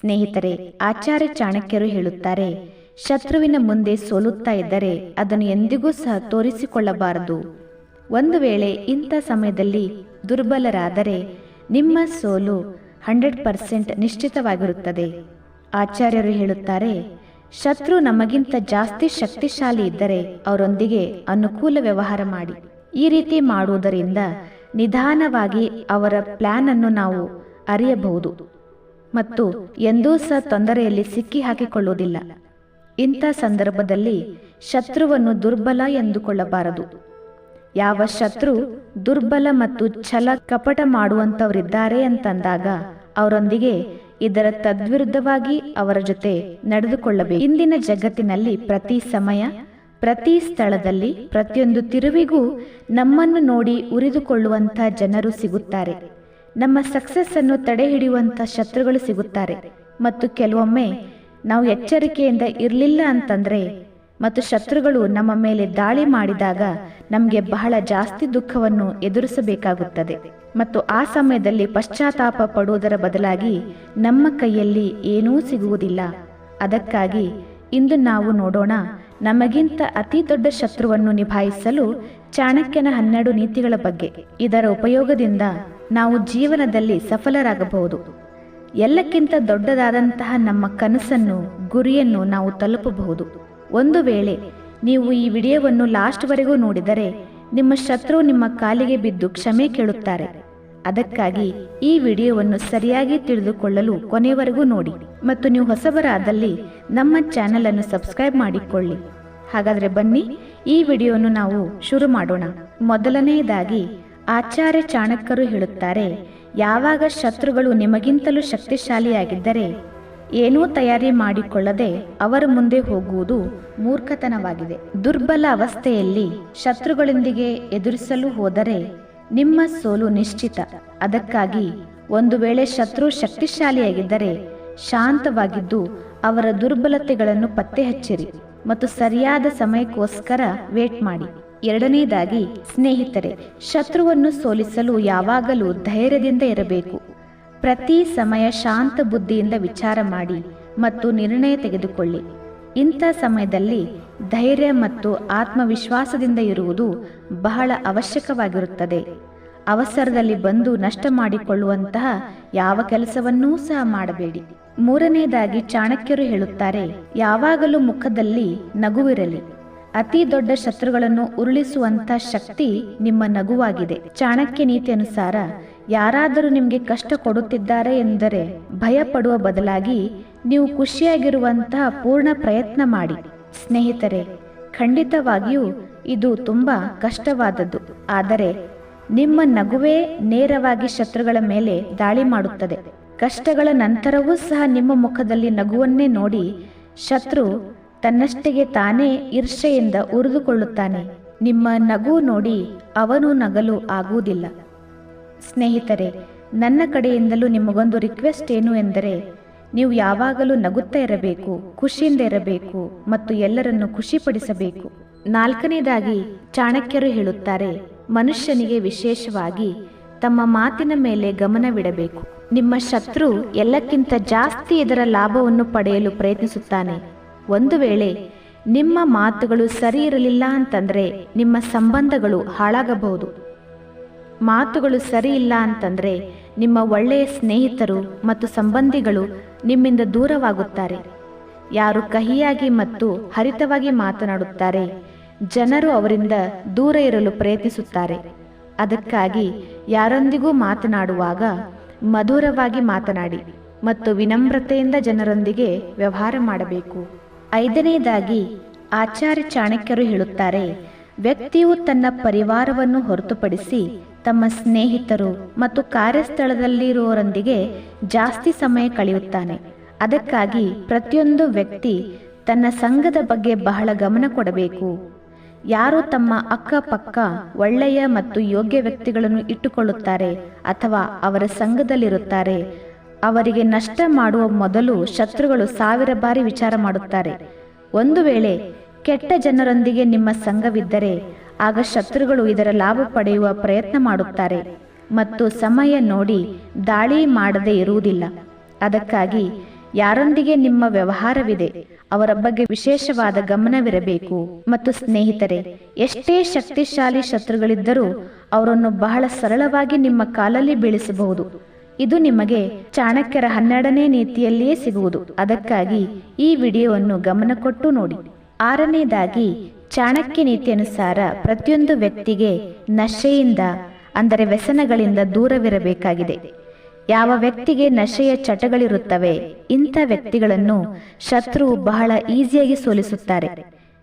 ಸ್ನೇಹಿತರೆ, ಆಚಾರ್ಯ ಚಾಣಕ್ಯರು ಹೇಳುತ್ತಾರೆ, ಶತ್ರುವಿನ ಮುಂದೆ ಸೋಲುತ್ತಾ ಇದ್ದರೆ ಅದನ್ನು ಎಂದಿಗೂ ಸಹ ತೋರಿಸಿಕೊಳ್ಳಬಾರದು. ಒಂದು ವೇಳೆ ಇಂಥ ಸಮಯದಲ್ಲಿ ದುರ್ಬಲರಾದರೆ ನಿಮ್ಮ ಸೋಲು ಹಂಡ್ರೆಡ್ ಪರ್ಸೆಂಟ್ ನಿಶ್ಚಿತವಾಗಿರುತ್ತದೆ. ಆಚಾರ್ಯರು ಹೇಳುತ್ತಾರೆ, ಶತ್ರು ನಮಗಿಂತ ಜಾಸ್ತಿ ಶಕ್ತಿಶಾಲಿ ಇದ್ದರೆ ಅವರೊಂದಿಗೆ ಅನುಕೂಲ ವ್ಯವಹಾರ ಮಾಡಿ. ಈ ರೀತಿ ಮಾಡುವುದರಿಂದ ನಿಧಾನವಾಗಿ ಅವರ ಪ್ಲಾನ್ ಅನ್ನು ನಾವು ಅರಿಯಬಹುದು. ಮತ್ತು ಎಂದೂ ಸಹ ತೊಂದರೆಯಲ್ಲಿ ಸಿಕ್ಕಿ ಹಾಕಿಕೊಳ್ಳುವುದಿಲ್ಲ ಇಂಥ ಸಂದರ್ಭದಲ್ಲಿ ಶತ್ರುವನ್ನು ದುರ್ಬಲ ಎಂದುಕೊಳ್ಳಬಾರದು. ಯಾವ ಶತ್ರು ದುರ್ಬಲ ಮತ್ತು ಛಲ ಕಪಟ ಮಾಡುವಂಥವರಿದ್ದಾರೆ ಅಂತಂದಾಗ ಅವರೊಂದಿಗೆ ಇದರ ತದ್ವಿರುದ್ಧವಾಗಿ ಅವರ ಜೊತೆ ನಡೆದುಕೊಳ್ಳಬೇಕು. ಇಂದಿನ ಜಗತ್ತಿನಲ್ಲಿ ಪ್ರತಿ ಸಮಯ, ಪ್ರತಿ ಸ್ಥಳದಲ್ಲಿ, ಪ್ರತಿಯೊಂದು ತಿರುವಿಗೂ ನಮ್ಮನ್ನು ನೋಡಿ ಉರಿದುಕೊಳ್ಳುವಂಥ ಜನರು ಸಿಗುತ್ತಾರೆ. ನಮ್ಮ ಸಕ್ಸಸ್ ಅನ್ನು ತಡೆ ಹಿಡಿಯುವಂಥ ಶತ್ರುಗಳು ಸಿಗುತ್ತಾರೆ. ಮತ್ತು ಕೆಲವೊಮ್ಮೆ ನಾವು ಎಚ್ಚರಿಕೆಯಿಂದ ಇರಲಿಲ್ಲ ಅಂತಂದ್ರೆ ಮತ್ತು ಶತ್ರುಗಳು ನಮ್ಮ ಮೇಲೆ ದಾಳಿ ಮಾಡಿದಾಗ ನಮಗೆ ಬಹಳ ಜಾಸ್ತಿ ದುಃಖವನ್ನು ಎದುರಿಸಬೇಕಾಗುತ್ತದೆ. ಮತ್ತು ಆ ಸಮಯದಲ್ಲಿ ಪಶ್ಚಾತ್ತಾಪ ಪಡುವುದರ ಬದಲಾಗಿ ನಮ್ಮ ಕೈಯಲ್ಲಿ ಏನೂ ಸಿಗುವುದಿಲ್ಲ. ಅದಕ್ಕಾಗಿ ಇಂದು ನಾವು ನೋಡೋಣ ನಮಗಿಂತ ಅತಿ ದೊಡ್ಡ ಶತ್ರುವನ್ನು ನಿಭಾಯಿಸಲು ಚಾಣಕ್ಯನ ಹನ್ನೆರಡು ನೀತಿಗಳ ಬಗ್ಗೆ. ಇದರ ಉಪಯೋಗದಿಂದ ನಾವು ಜೀವನದಲ್ಲಿ ಸಫಲರಾಗಬಹುದು. ಎಲ್ಲಕ್ಕಿಂತ ದೊಡ್ಡದಾದಂತಹ ನಮ್ಮ ಕನಸನ್ನು, ಗುರಿಯನ್ನು ನಾವು ತಲುಪಬಹುದು. ಒಂದು ವೇಳೆ ನೀವು ಈ ವಿಡಿಯೋವನ್ನು ಲಾಸ್ಟ್ವರೆಗೂ ನೋಡಿದರೆ, ನಿಮ್ಮ ಶತ್ರು ನಿಮ್ಮ ಕಾಲಿಗೆ ಬಿದ್ದು ಕ್ಷಮೆ ಕೇಳುತ್ತಾರೆ. ಅದಕ್ಕಾಗಿ ಈ ವಿಡಿಯೋವನ್ನು ಸರಿಯಾಗಿ ತಿಳಿದುಕೊಳ್ಳಲು ಕೊನೆಯವರೆಗೂ ನೋಡಿ. ಮತ್ತು ನೀವು ಹೊಸಬರಾದಲ್ಲಿ, ನಮ್ಮ ಚಾನೆಲ್ ಅನ್ನು ಸಬ್ಸ್ಕ್ರೈಬ್ ಮಾಡಿಕೊಳ್ಳಿ. ಹಾಗಾದರೆ ಬನ್ನಿ, ಈ ವಿಡಿಯೋವನ್ನು ನಾವು ಶುರು ಮಾಡೋಣ. ಮೊದಲನೆಯದಾಗಿ ಆಚಾರ್ಯ ಚಾಣಕ್ಯರು ಹೇಳುತ್ತಾರೆ, ಯಾವಾಗ ಶತ್ರುಗಳು ನಿಮಗಿಂತಲೂ ಶಕ್ತಿಶಾಲಿಯಾಗಿದ್ದರೆ, ಏನೂ ತಯಾರಿ ಮಾಡಿಕೊಳ್ಳದೆ ಅವರ ಮುಂದೆ ಹೋಗುವುದು ಮೂರ್ಖತನವಾಗಿದೆ. ದುರ್ಬಲ ಅವಸ್ಥೆಯಲ್ಲಿ ಶತ್ರುಗಳೊಂದಿಗೆ ಎದುರಿಸಲು ಹೋದರೆ ನಿಮ್ಮ ಸೋಲು ನಿಶ್ಚಿತ. ಅದಕ್ಕಾಗಿ ಒಂದು ವೇಳೆ ಶತ್ರು ಶಕ್ತಿಶಾಲಿಯಾಗಿದ್ದರೆ ಶಾಂತವಾಗಿದ್ದು ಅವರ ದುರ್ಬಲತೆಗಳನ್ನು ಪತ್ತೆ ಹಚ್ಚಿರಿ ಮತ್ತು ಸರಿಯಾದ ಸಮಯಕ್ಕೋಸ್ಕರ ವೇಟ್ ಮಾಡಿ. ಎರಡನೇದಾಗಿ ಸ್ನೇಹಿತರೆ, ಶತ್ರುವನ್ನು ಸೋಲಿಸಲು ಯಾವಾಗಲೂ ಧೈರ್ಯದಿಂದ ಇರಬೇಕು. ಪ್ರತಿ ಸಮಯ ಶಾಂತ ಬುದ್ಧಿಯಿಂದ ವಿಚಾರ ಮಾಡಿ ಮತ್ತು ನಿರ್ಣಯ ತೆಗೆದುಕೊಳ್ಳಿ. ಇಂಥ ಸಮಯದಲ್ಲಿ ಧೈರ್ಯ ಮತ್ತು ಆತ್ಮವಿಶ್ವಾಸದಿಂದ ಇರುವುದು ಬಹಳ ಅವಶ್ಯಕವಾಗಿರುತ್ತದೆ. ಅವಸರದಲ್ಲಿ ಬಂದು ನಷ್ಟ ಮಾಡಿಕೊಳ್ಳುವಂತಹ ಯಾವ ಕೆಲಸವನ್ನೂ ಸಹ ಮಾಡಬೇಡಿ. ಮೂರನೆಯದಾಗಿ ಚಾಣಕ್ಯರು ಹೇಳುತ್ತಾರೆ, ಯಾವಾಗಲೂ ಮುಖದಲ್ಲಿ ನಗುವಿರಲಿ. ಅತಿ ದೊಡ್ಡ ಶತ್ರುಗಳನ್ನು ಉರುಳಿಸುವಂತ ಶಕ್ತಿ ನಿಮ್ಮ ನಗುವಾಗಿದೆ. ಚಾಣಕ್ಯ ನೀತಿ ಅನುಸಾರ ಯಾರಾದರೂ ನಿಮಗೆ ಕಷ್ಟ ಕೊಡುತ್ತಿದ್ದಾರೆ ಎಂದರೆ ಭಯ ಪಡುವ ಬದಲಾಗಿ ನೀವು ಖುಷಿಯಾಗಿರುವಂತಹ ಪೂರ್ಣ ಪ್ರಯತ್ನ ಮಾಡಿ. ಸ್ನೇಹಿತರೆ, ಖಂಡಿತವಾಗಿಯೂ ಇದು ತುಂಬಾ ಕಷ್ಟವಾದದ್ದು. ಆದರೆ ನಿಮ್ಮ ನಗುವೇ ನೇರವಾಗಿ ಶತ್ರುಗಳ ಮೇಲೆ ದಾಳಿ ಮಾಡುತ್ತದೆ. ಕಷ್ಟಗಳ ನಂತರವೂ ಸಹ ನಿಮ್ಮ ಮುಖದಲ್ಲಿ ನಗುವನ್ನೇ ನೋಡಿ ಶತ್ರು ತನ್ನಷ್ಟಕ್ಕೆ ತಾನೇ ಈರ್ಷೆಯಿಂದ ಉರಿದುಕೊಳ್ಳುತ್ತಾನೆ. ನಿಮ್ಮ ನಗು ನೋಡಿ ಅವನು ನಗಲು ಆಗುವುದಿಲ್ಲ. ಸ್ನೇಹಿತರೆ, ನನ್ನ ಕಡೆಯಿಂದಲೂ ನಿಮಗೊಂದು ರಿಕ್ವೆಸ್ಟ್ ಏನು ಎಂದರೆ, ನೀವು ಯಾವಾಗಲೂ ನಗುತ್ತಾ ಇರಬೇಕು, ಖುಷಿಯಿಂದ ಇರಬೇಕು ಮತ್ತು ಎಲ್ಲರನ್ನು ಖುಷಿಪಡಿಸಬೇಕು. ನಾಲ್ಕನೇದಾಗಿ ಚಾಣಕ್ಯರು ಹೇಳುತ್ತಾರೆ, ಮನುಷ್ಯನಿಗೆ ವಿಶೇಷವಾಗಿ ತಮ್ಮ ಮಾತಿನ ಮೇಲೆ ಗಮನವಿಡಬೇಕು ನಿಮ್ಮ ಶತ್ರು ಎಲ್ಲಕ್ಕಿಂತ ಜಾಸ್ತಿ ಇದರ ಲಾಭವನ್ನು ಪಡೆಯಲು ಪ್ರಯತ್ನಿಸುತ್ತಾನೆ. ಒಂದು ವೇಳೆ ನಿಮ್ಮ ಮಾತುಗಳು ಸರಿ ಇರಲಿಲ್ಲ ಅಂತಂದ್ರೆ ನಿಮ್ಮ ಸಂಬಂಧಗಳು ಹಾಳಾಗಬಹುದು. ಮಾತುಗಳು ಸರಿ ಇಲ್ಲ ಅಂತಂದ್ರೆ ನಿಮ್ಮ ಒಳ್ಳೆಯ ಸ್ನೇಹಿತರು ಮತ್ತು ಸಂಬಂಧಿಗಳು ನಿಮ್ಮಿಂದ ದೂರವಾಗುತ್ತಾರೆ. ಯಾರು ಕಹಿಯಾಗಿ ಮತ್ತು ಹರಿತವಾಗಿ ಮಾತನಾಡುತ್ತಾರೆ, ಜನರು ಅವರಿಂದ ದೂರ ಇರಲು ಪ್ರಯತ್ನಿಸುತ್ತಾರೆ. ಅದಕ್ಕಾಗಿ ಯಾರೊಂದಿಗೂ ಮಾತನಾಡುವಾಗ ಮಧುರವಾಗಿ ಮಾತನಾಡಿ ಮತ್ತು ವಿನಮ್ರತೆಯಿಂದ ಜನರೊಂದಿಗೆ ವ್ಯವಹಾರ ಮಾಡಬೇಕು. ಐದನೇದಾಗಿ ಆಚಾರ್ಯ ಚಾಣಕ್ಯರು ಹೇಳುತ್ತಾರೆ, ವ್ಯಕ್ತಿಯು ತನ್ನ ಪರಿವಾರವನ್ನು ಹೊರತುಪಡಿಸಿ ತಮ್ಮ ಸ್ನೇಹಿತರು ಮತ್ತು ಕಾರ್ಯಸ್ಥಳದಲ್ಲಿರುವವರೊಂದಿಗೆ ಜಾಸ್ತಿ ಸಮಯ ಕಳೆಯುತ್ತಾನೆ. ಅದಕ್ಕಾಗಿ ಪ್ರತಿಯೊಂದು ವ್ಯಕ್ತಿ ತನ್ನ ಸಂಘದ ಬಗ್ಗೆ ಬಹಳ ಗಮನ ಕೊಡಬೇಕು. ಯಾರು ತಮ್ಮ ಅಕ್ಕಪಕ್ಕ ಒಳ್ಳೆಯ ಮತ್ತು ಯೋಗ್ಯ ವ್ಯಕ್ತಿಗಳನ್ನು ಇಟ್ಟುಕೊಳ್ಳುತ್ತಾರೆ ಅಥವಾ ಅವರ ಸಂಘದಲ್ಲಿರುತ್ತಾರೆ ಅವರಿಗೆ ನಷ್ಟ ಮಾಡುವ ಮೊದಲು ಶತ್ರುಗಳು ಸಾವಿರ ಬಾರಿ ವಿಚಾರ ಮಾಡುತ್ತಾರೆ. ಒಂದು ವೇಳೆ ಕೆಟ್ಟ ಜನರೊಂದಿಗೆ ನಿಮ್ಮ ಸಂಘವಿದ್ದರೆ, ಆಗ ಶತ್ರುಗಳು ಇದರ ಲಾಭ ಪಡೆಯುವ ಪ್ರಯತ್ನ ಮಾಡುತ್ತಾರೆ ಮತ್ತು ಸಮಯ ನೋಡಿ ದಾಳಿ ಮಾಡದೇ ಇರುವುದಿಲ್ಲ. ಅದಕ್ಕಾಗಿ ಯಾರೊಂದಿಗೆ ನಿಮ್ಮ ವ್ಯವಹಾರವಿದೆ, ಅವರ ಬಗ್ಗೆ ವಿಶೇಷವಾದ ಗಮನವಿರಬೇಕು. ಮತ್ತು ಸ್ನೇಹಿತರೆ, ಎಷ್ಟೇ ಶಕ್ತಿಶಾಲಿ ಶತ್ರುಗಳಿದ್ದರೂ ಅವರನ್ನು ಬಹಳ ಸರಳವಾಗಿ ನಿಮ್ಮ ಕಾಲಲ್ಲಿ ಬೀಳಿಸಬಹುದು. ಇದು ನಿಮಗೆ ಚಾಣಕ್ಯರ ಹನ್ನೆರಡನೇ ನೀತಿಯಲ್ಲಿಯೇ ಸಿಗುವುದು. ಅದಕ್ಕಾಗಿ ಈ ವಿಡಿಯೋವನ್ನು ಗಮನ ಕೊಟ್ಟು ನೋಡಿ. ಆರನೇದಾಗಿ, ಚಾಣಕ್ಯ ನೀತಿಯನುಸಾರ ಪ್ರತಿಯೊಂದು ವ್ಯಕ್ತಿಗೆ ನಶೆಯಿಂದ, ಅಂದರೆ ವ್ಯಸನಗಳಿಂದ ದೂರವಿರಬೇಕಾಗಿದೆ. ಯಾವ ವ್ಯಕ್ತಿಗೆ ನಶೆಯ ಚಟಗಳಿರುತ್ತವೆ, ಇಂಥ ವ್ಯಕ್ತಿಗಳನ್ನು ಶತ್ರುವು ಬಹಳ ಈಸಿಯಾಗಿ ಸೋಲಿಸುತ್ತಾರೆ.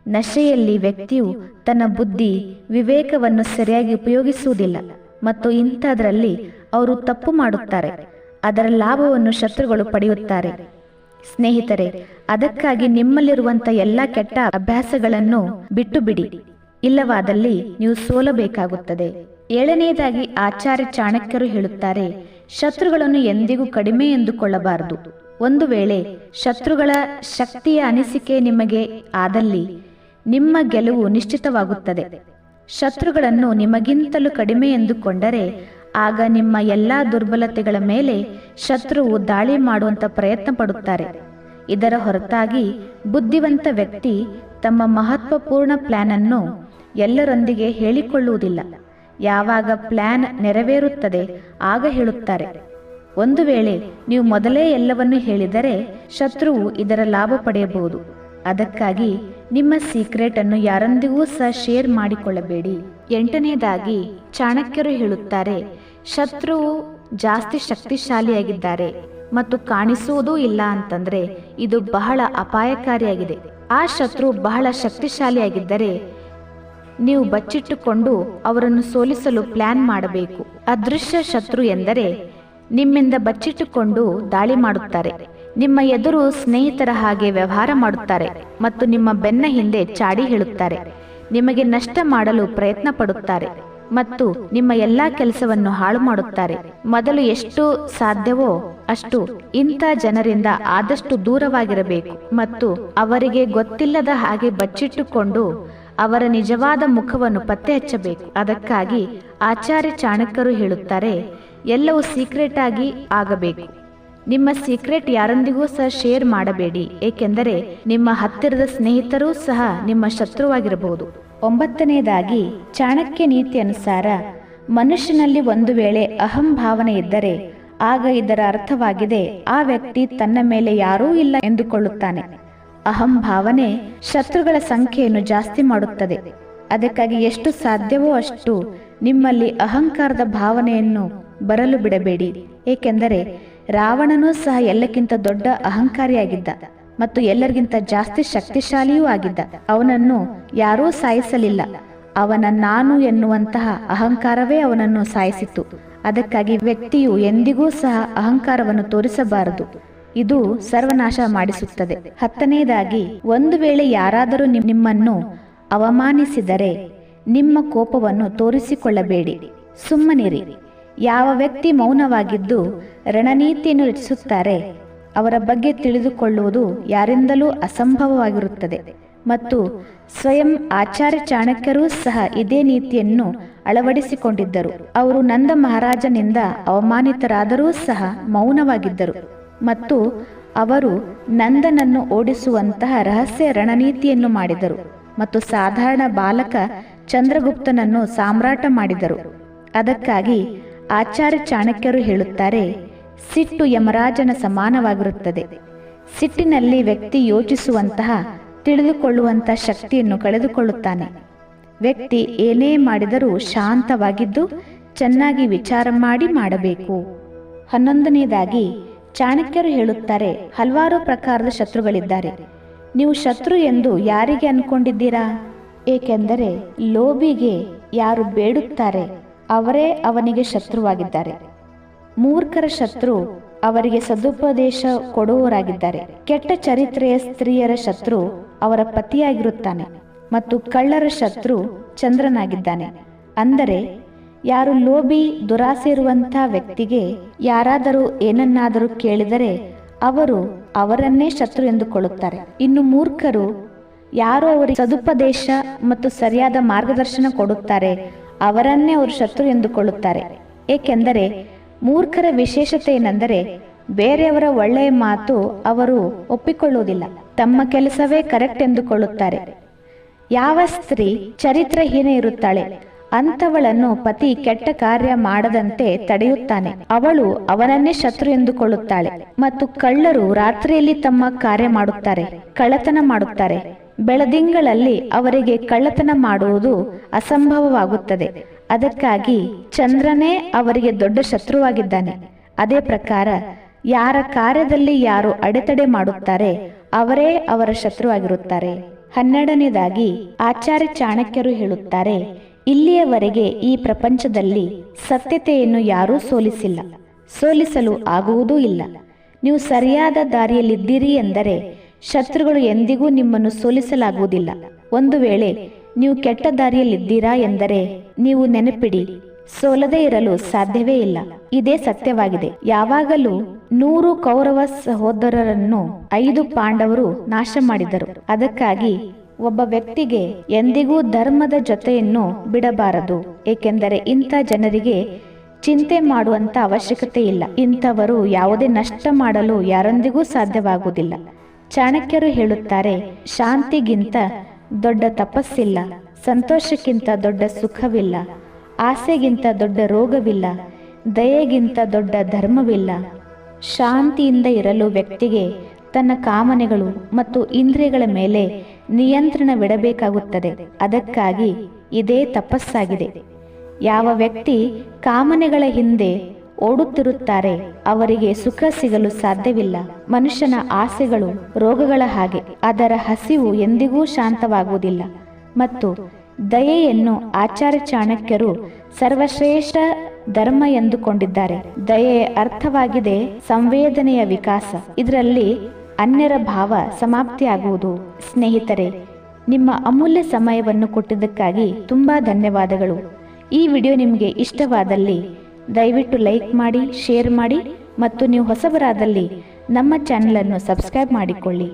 ನಶೆಯಲ್ಲಿ ವ್ಯಕ್ತಿಯು ತನ್ನ ಬುದ್ಧಿ, ವಿವೇಕವನ್ನು ಸರಿಯಾಗಿ ಉಪಯೋಗಿಸುವುದಿಲ್ಲ. ಮತ್ತು ಇಂಥದ್ರಲ್ಲಿ ಅವರು ತಪ್ಪು ಮಾಡುತ್ತಾರೆ. ಅದರ ಲಾಭವನ್ನು ಶತ್ರುಗಳು ಪಡೆಯುತ್ತಾರೆ. ಸ್ನೇಹಿತರೆ, ಅದಕ್ಕಾಗಿ ನಿಮ್ಮಲ್ಲಿರುವಂಥ ಎಲ್ಲ ಕೆಟ್ಟ ಅಭ್ಯಾಸಗಳನ್ನು ಬಿಟ್ಟು ಬಿಡಿ ಇಲ್ಲವಾದಲ್ಲಿ ನೀವು ಸೋಲಬೇಕಾಗುತ್ತದೆ. ಏಳನೆಯದಾಗಿ ಆಚಾರ್ಯ ಚಾಣಕ್ಯರು ಹೇಳುತ್ತಾರೆ, ಶತ್ರುಗಳನ್ನು ಎಂದಿಗೂ ಕಡಿಮೆ ಎಂದುಕೊಳ್ಳಬಾರದು. ಒಂದು ವೇಳೆ ಶತ್ರುಗಳ ಶಕ್ತಿಯ ಅನಿಸಿಕೆ ನಿಮಗೆ ಆದಲ್ಲಿ, ನಿಮ್ಮ ಗೆಲುವು ನಿಶ್ಚಿತವಾಗುತ್ತದೆ. ಶತ್ರುಗಳನ್ನು ನಿಮಗಿಂತಲೂ ಕಡಿಮೆ ಎಂದುಕೊಂಡರೆ ಆಗ ನಿಮ್ಮ ಎಲ್ಲಾ ದುರ್ಬಲತೆಗಳ ಮೇಲೆ ಶತ್ರುವು ದಾಳಿ ಮಾಡುವಂತ ಪ್ರಯತ್ನ ಪಡುತ್ತಾರೆ ಇದರ ಹೊರತಾಗಿ ಬುದ್ಧಿವಂತ ವ್ಯಕ್ತಿ ತಮ್ಮ ಮಹತ್ವಪೂರ್ಣ ಪ್ಲಾನ್ ಅನ್ನು ಎಲ್ಲರೊಂದಿಗೆ ಹೇಳಿಕೊಳ್ಳುವುದಿಲ್ಲ. ಯಾವಾಗ ಪ್ಲಾನ್ ನೆರವೇರುತ್ತದೆ, ಆಗ ಹೇಳುತ್ತಾರೆ. ಒಂದು ವೇಳೆ ನೀವು ಮೊದಲೇ ಎಲ್ಲವನ್ನು ಹೇಳಿದರೆ ಶತ್ರುವು ಇದರ ಲಾಭ ಪಡೆಯಬಹುದು. ಅದಕ್ಕಾಗಿ ನಿಮ್ಮ ಸೀಕ್ರೆಟ್ ಅನ್ನು ಯಾರೊಂದಿಗೂ ಸಹ ಶೇರ್ ಮಾಡಿಕೊಳ್ಳಬೇಡಿ. ಎಂಟನೇದಾಗಿ ಚಾಣಕ್ಯರು ಹೇಳುತ್ತಾರೆ ಶತ್ರುವು ಜಾಸ್ತಿ ಶಕ್ತಿಶಾಲಿಯಾಗಿದ್ದಾರೆ ಮತ್ತು ಕಾಣಿಸುವುದೂ ಇಲ್ಲ ಅಂತಂದ್ರೆ ಇದು ಬಹಳ ಅಪಾಯಕಾರಿಯಾಗಿದೆ. ಆ ಶತ್ರು ಬಹಳ ಶಕ್ತಿಶಾಲಿಯಾಗಿದ್ದರೆ ನೀವು ಬಚ್ಚಿಟ್ಟುಕೊಂಡು ಅವರನ್ನು ಸೋಲಿಸಲು ಪ್ಲಾನ್ ಮಾಡಬೇಕು. ಅದೃಶ್ಯ ಶತ್ರು ಎಂದರೆ ನಿಮ್ಮಿಂದ ಬಚ್ಚಿಟ್ಟುಕೊಂಡು ದಾಳಿ ಮಾಡುತ್ತಾರೆ. ನಿಮ್ಮ ಎದುರು ಸ್ನೇಹಿತರ ಹಾಗೆ ವ್ಯವಹಾರ ಮಾಡುತ್ತಾರೆ ಮತ್ತು ನಿಮ್ಮ ಬೆನ್ನ ಹಿಂದೆ ಚಾಡಿ ಹೇಳುತ್ತಾರೆ. ನಿಮಗೆ ನಷ್ಟ ಮಾಡಲು ಪ್ರಯತ್ನ ಪಡುತ್ತಾರೆ ಮತ್ತು ನಿಮ್ಮ ಎಲ್ಲಾ ಕೆಲಸವನ್ನು ಹಾಳು ಮಾಡುತ್ತಾರೆ ಮೊದಲು ಎಷ್ಟು ಸಾಧ್ಯವೋ ಅಷ್ಟು ಇಂಥ ಜನರಿಂದ ಆದಷ್ಟು ದೂರವಾಗಿರಬೇಕು ಮತ್ತು ಅವರಿಗೆ ಗೊತ್ತಿಲ್ಲದ ಹಾಗೆ ಬಚ್ಚಿಟ್ಟುಕೊಂಡು ಅವರ ನಿಜವಾದ ಮುಖವನ್ನು ಪತ್ತೆ ಹಚ್ಚಬೇಕು ಅದಕ್ಕಾಗಿ ಆಚಾರ್ಯ ಚಾಣಕ್ಯರು ಹೇಳುತ್ತಾರೆ, ಎಲ್ಲವೂ ಸೀಕ್ರೆಟ್ ಆಗಿ ಆಗಬೇಕು. ನಿಮ್ಮ ಸೀಕ್ರೆಟ್ ಯಾರೊಂದಿಗೂ ಸಹ ಶೇರ್ ಮಾಡಬೇಡಿ, ಏಕೆಂದರೆ ನಿಮ್ಮ ಹತ್ತಿರದ ಸ್ನೇಹಿತರೂ ಸಹ ನಿಮ್ಮ ಶತ್ರುವಾಗಿರಬಹುದು. ಒಂಬತ್ತನೆಯದಾಗಿ ಚಾಣಕ್ಯ ನೀತಿ ಅನುಸಾರ ಮನುಷ್ಯನಲ್ಲಿ ಒಂದು ವೇಳೆ ಅಹಂ ಭಾವನೆ ಇದ್ದರೆ ಆಗ ಇದರ ಅರ್ಥವಾಗಿದೆ ಆ ವ್ಯಕ್ತಿ ತನ್ನ ಮೇಲೆ ಯಾರೂ ಇಲ್ಲ ಎಂದುಕೊಳ್ಳುತ್ತಾನೆ. ಅಹಂ ಭಾವನೆ ಶತ್ರುಗಳ ಸಂಖ್ಯೆಯನ್ನು ಜಾಸ್ತಿ ಮಾಡುತ್ತದೆ. ಅದಕ್ಕಾಗಿ ಎಷ್ಟು ಸಾಧ್ಯವೋ ಅಷ್ಟು ನಿಮ್ಮಲ್ಲಿ ಅಹಂಕಾರದ ಭಾವನೆಯನ್ನು ಬರಲು ಬಿಡಬೇಡಿ. ಏಕೆಂದರೆ ರಾವಣನೂ ಸಹ ಎಲ್ಲಕ್ಕಿಂತ ದೊಡ್ಡ ಅಹಂಕಾರಿಯಾಗಿದ್ದ. ಮತ್ತು ಎಲ್ಲರಿಗಿಂತ ಜಾಸ್ತಿ ಶಕ್ತಿಶಾಲಿಯೂ ಆಗಿದ್ದ. ಅವನನ್ನು ಯಾರೂ ಸಾಯಿಸಲಿಲ್ಲ. ಅವನ ನಾನು ಎನ್ನುವಂತಹ ಅಹಂಕಾರವೇ ಅವನನ್ನು ಸಾಯಿಸಿತು ಅದಕ್ಕಾಗಿ ವ್ಯಕ್ತಿಯು ಎಂದಿಗೂ ಸಹ ಅಹಂಕಾರವನ್ನು ತೋರಿಸಬಾರದು. ಇದು ಸರ್ವನಾಶ ಮಾಡಿಸುತ್ತದೆ. ಹತ್ತನೆಯದಾಗಿ ಒಂದು ವೇಳೆ ಯಾರಾದರೂ ನಿಮ್ಮನ್ನು ಅವಮಾನಿಸಿದರೆ ನಿಮ್ಮ ಕೋಪವನ್ನು ತೋರಿಸಿಕೊಳ್ಳಬೇಡಿ. ಸುಮ್ಮನಿರಿ. ಯಾವ ವ್ಯಕ್ತಿ ಮೌನವಾಗಿದ್ದು ರಣನೀತಿಯನ್ನು ರಚಿಸುತ್ತಾರೆ ಅವರ ಬಗ್ಗೆ ತಿಳಿದುಕೊಳ್ಳುವುದು ಯಾರಿಂದಲೂ ಅಸಂಭವವಾಗಿರುತ್ತದೆ. ಮತ್ತು ಸ್ವಯಂ ಆಚಾರ್ಯ ಚಾಣಕ್ಯರೂ ಸಹ ಇದೇ ನೀತಿಯನ್ನು ಅಳವಡಿಸಿಕೊಂಡಿದ್ದರು. ಅವರು ನಂದ ಮಹಾರಾಜನಿಂದ ಅವಮಾನಿತರಾದರೂ ಸಹ ಮೌನವಾಗಿದ್ದರು. ಮತ್ತು ಅವರು ನಂದನನ್ನು ಓಡಿಸುವಂತಹ ರಹಸ್ಯ ರಣನೀತಿಯನ್ನು ಮಾಡಿದರು. ಮತ್ತು ಸಾಧಾರಣ ಬಾಲಕ ಚಂದ್ರಗುಪ್ತನನ್ನು ಸಾಮ್ರಾಟ ಮಾಡಿದರು. ಅದಕ್ಕಾಗಿ ಆಚಾರ್ಯ ಚಾಣಕ್ಯರು ಹೇಳುತ್ತಾರೆ ಸಿಟ್ಟು ಯಮರಾಜನ ಸಮಾನವಾಗಿರುತ್ತದೆ. ಸಿಟ್ಟಿನಲ್ಲಿ ವ್ಯಕ್ತಿ ಯೋಚಿಸುವಂತಹ ತಿಳಿದುಕೊಳ್ಳುವಂತಹ ಶಕ್ತಿಯನ್ನು ಕಳೆದುಕೊಳ್ಳುತ್ತಾನೆ. ವ್ಯಕ್ತಿ ಏನೇ ಮಾಡಿದರೂ ಶಾಂತವಾಗಿದ್ದು, ಚೆನ್ನಾಗಿ ವಿಚಾರ ಮಾಡಿ ಮಾಡಬೇಕು. ಹನ್ನೊಂದನೆಯದಾಗಿ ಚಾಣಕ್ಯರು ಹೇಳುತ್ತಾರೆ, ಹಲವಾರು ಪ್ರಕಾರದ ಶತ್ರುಗಳಿದ್ದಾರೆ. ನೀವು ಶತ್ರು ಎಂದು ಯಾರಿಗೆ ಅನ್ಕೊಂಡಿದ್ದೀರಾ? ಏಕೆಂದರೆ, ಲೋಭಿಗೆ ಯಾರು ಬೇಡುತ್ತಾರೆ, ಅವರೇ ಅವನಿಗೆ ಶತ್ರುವಾಗಿದ್ದಾರೆ. ಮೂರ್ಖರ ಶತ್ರು ಅವರಿಗೆ ಸದುಪದೇಶ ಕೊಡುವವರಾಗಿದ್ದಾರೆ. ಕೆಟ್ಟ ಚರಿತ್ರೆಯ ಸ್ತ್ರೀಯರ ಶತ್ರು ಅವರ ಪತಿಯಾಗಿರುತ್ತಾನೆ ಮತ್ತು ಕಳ್ಳರ ಶತ್ರು ಚಂದ್ರನಾಗಿದ್ದಾನೆ. ಅಂದರೆ, ಯಾರು ಲೋಭಿ ದುರಾಸೆ ಇರುವಂತಹ ವ್ಯಕ್ತಿಗೆ ಯಾರಾದರೂ ಏನನ್ನಾದರೂ ಕೇಳಿದರೆ ಅವರು ಅವರನ್ನೇ ಶತ್ರು ಎಂದುಕೊಳ್ಳುತ್ತಾರೆ. ಇನ್ನು ಮೂರ್ಖರು ಯಾರು ಅವರಿಗೆ ಸದುಪದೇಶ ಮತ್ತು ಸರಿಯಾದ ಮಾರ್ಗದರ್ಶನ ಕೊಡುತ್ತಾರೆ ಅವರನ್ನೇ ಅವರು ಶತ್ರು ಎಂದುಕೊಳ್ಳುತ್ತಾರೆ. ಏಕೆಂದರೆ ಮೂರ್ಖರ ವಿಶೇಷತೆ ಏನೆಂದರೆ ಬೇರೆಯವರ ಒಳ್ಳೆಯ ಮಾತು ಅವರು ಒಪ್ಪಿಕೊಳ್ಳುವುದಿಲ್ಲ. ತಮ್ಮ ಕೆಲಸವೇ ಕರೆಕ್ಟ್ ಎಂದುಕೊಳ್ಳುತ್ತಾರೆ. ಯಾವ ಸ್ತ್ರೀ ಚರಿತ್ರಹೀನ ಇರುತ್ತಾಳೆ? ಅಂಥವಳನ್ನು ಪತಿ ಕೆಟ್ಟ ಕಾರ್ಯ ಮಾಡದಂತೆ ತಡೆಯುತ್ತಾನೆ. ಅವಳು ಅವನನ್ನೇ ಶತ್ರು ಎಂದುಕೊಳ್ಳುತ್ತಾಳೆ. ಮತ್ತು ಕಳ್ಳರು ರಾತ್ರಿಯಲ್ಲಿ ತಮ್ಮ ಕಾರ್ಯ ಮಾಡುತ್ತಾರೆ, ಕಳ್ಳತನ ಮಾಡುತ್ತಾರೆ. ಬೆಳದಿಂಗಳಲ್ಲಿ ಅವರಿಗೆ ಕಳ್ಳತನ ಮಾಡುವುದು ಅಸಂಭವವಾಗುತ್ತದೆ. ಅದಕ್ಕಾಗಿ ಚಂದ್ರನೇ ಅವರಿಗೆ ದೊಡ್ಡ ಶತ್ರುವಾಗಿದ್ದಾನೆ. ಅದೇ ಪ್ರಕಾರ ಯಾರ ಕಾರ್ಯದಲ್ಲಿ ಯಾರು ಅಡೆತಡೆ ಮಾಡುತ್ತಾರೆ, ಅವರೇ ಅವರ ಶತ್ರುವಾಗಿರುತ್ತಾರೆ. ಹನ್ನೆರಡನೇದಾಗಿ ಆಚಾರ್ಯ ಚಾಣಕ್ಯರು ಹೇಳುತ್ತಾರೆ, ಇಲ್ಲಿಯವರೆಗೆ ಈ ಪ್ರಪಂಚದಲ್ಲಿ ಸತ್ಯತೆಯನ್ನು ಯಾರೂ ಸೋಲಿಸಿಲ್ಲ, ಸೋಲಿಸಲು ಆಗುವುದೂ ಇಲ್ಲ. ನೀವು ಸರಿಯಾದ ದಾರಿಯಲ್ಲಿದ್ದೀರಿ ಎಂದರೆ ಶತ್ರುಗಳು ಎಂದಿಗೂ ನಿಮ್ಮನ್ನು ಸೋಲಿಸಲಾಗುವುದಿಲ್ಲ. ಒಂದು ವೇಳೆ ನೀವು ಕೆಟ್ಟ ದಾರಿಯಲ್ಲಿದ್ದೀರಾ ಎಂದರೆ ನೀವು ನೆನಪಿಡಿ, ಸೋಲದೇ ಇರಲು ಸಾಧ್ಯವೇ ಇಲ್ಲ. ಇದೇ ಸತ್ಯವಾಗಿದೆ. ಯಾವಾಗಲೂ ನೂರು ಕೌರವ ಸಹೋದರರನ್ನು ಐದು ಪಾಂಡವರು ನಾಶ ಮಾಡಿದರು. ಅದಕ್ಕಾಗಿ ಒಬ್ಬ ವ್ಯಕ್ತಿಗೆ ಎಂದಿಗೂ ಧರ್ಮದ ಜೊತೆಯನ್ನು ಬಿಡಬಾರದು. ಏಕೆಂದರೆ ಇಂಥ ಜನರಿಗೆ ಚಿಂತೆ ಮಾಡುವಂತ ಅವಶ್ಯಕತೆ ಇಲ್ಲ. ಇಂಥವರು ಯಾವುದೇ ನಷ್ಟ ಮಾಡಲು ಯಾರೊಂದಿಗೂ ಸಾಧ್ಯವಾಗುವುದಿಲ್ಲ. ಚಾಣಕ್ಯರು ಹೇಳುತ್ತಾರೆ, ಶಾಂತಿಗಿಂತ ದೊಡ್ಡ ತಪಸ್ಸಿಲ್ಲ, ಸಂತೋಷಕ್ಕಿಂತ ದೊಡ್ಡ ಸುಖವಿಲ್ಲ, ಆಸೆಗಿಂತ ದೊಡ್ಡ ರೋಗವಿಲ್ಲ, ದಯೆಗಿಂತ ದೊಡ್ಡ ಧರ್ಮವಿಲ್ಲ. ಶಾಂತಿಯಿಂದ ಇರಲು ವ್ಯಕ್ತಿಗೆ ತನ್ನ ಕಾಮನೆಗಳು ಮತ್ತು ಇಂದ್ರಿಯಗಳ ಮೇಲೆ ನಿಯಂತ್ರಣವಿಡಬೇಕಾಗುತ್ತದೆ ಅದಕ್ಕಾಗಿ ಇದೇ ತಪಸ್ಸಾಗಿದೆ. ಯಾವ ವ್ಯಕ್ತಿ ಕಾಮನೆಗಳ ಹಿಂದೆ ಓಡುತ್ತಿರುತ್ತಾರೆ. ಅವರಿಗೆ ಸುಖ ಸಿಗಲು ಸಾಧ್ಯವಿಲ್ಲ. ಮನುಷ್ಯನ ಆಸೆಗಳು ರೋಗಗಳ ಹಾಗೆ. ಅದರ ಹಸಿವು ಎಂದಿಗೂ ಶಾಂತವಾಗುವುದಿಲ್ಲ. ಮತ್ತು ದಯೆಯನ್ನು ಆಚಾರ್ಯ ಚಾಣಕ್ಯರು ಸರ್ವಶ್ರೇಷ್ಠ ಧರ್ಮ ಎಂದುಕೊಂಡಿದ್ದಾರೆ. ದಯೆ ಅರ್ಥವಾಗಿದೆ ಸಂವೇದನೆಯ ವಿಕಾಸ. ಇದರಲ್ಲಿ ಅನ್ಯರ ಭಾವ ಸಮಾಪ್ತಿಯಾಗುವುದು. ಸ್ನೇಹಿತರೆ, ನಿಮ್ಮ ಅಮೂಲ್ಯ ಸಮಯವನ್ನು ಕೊಟ್ಟಿದ್ದಕ್ಕಾಗಿ ತುಂಬಾ ಧನ್ಯವಾದಗಳು. ಈ ವಿಡಿಯೋ ನಿಮಗೆ ಇಷ್ಟವಾದಲ್ಲಿ ದಯವಿಟ್ಟು ಲೈಕ್ ಮಾಡಿ ಶೇರ್ ಮಾಡಿ ಮತ್ತು ನೀವು ಹೊಸಬರಾದಲ್ಲಿ ನಮ್ಮ ಚಾನಲನ್ನು ಸಬ್ಸ್ಕ್ರೈಬ್ ಮಾಡಿಕೊಳ್ಳಿ.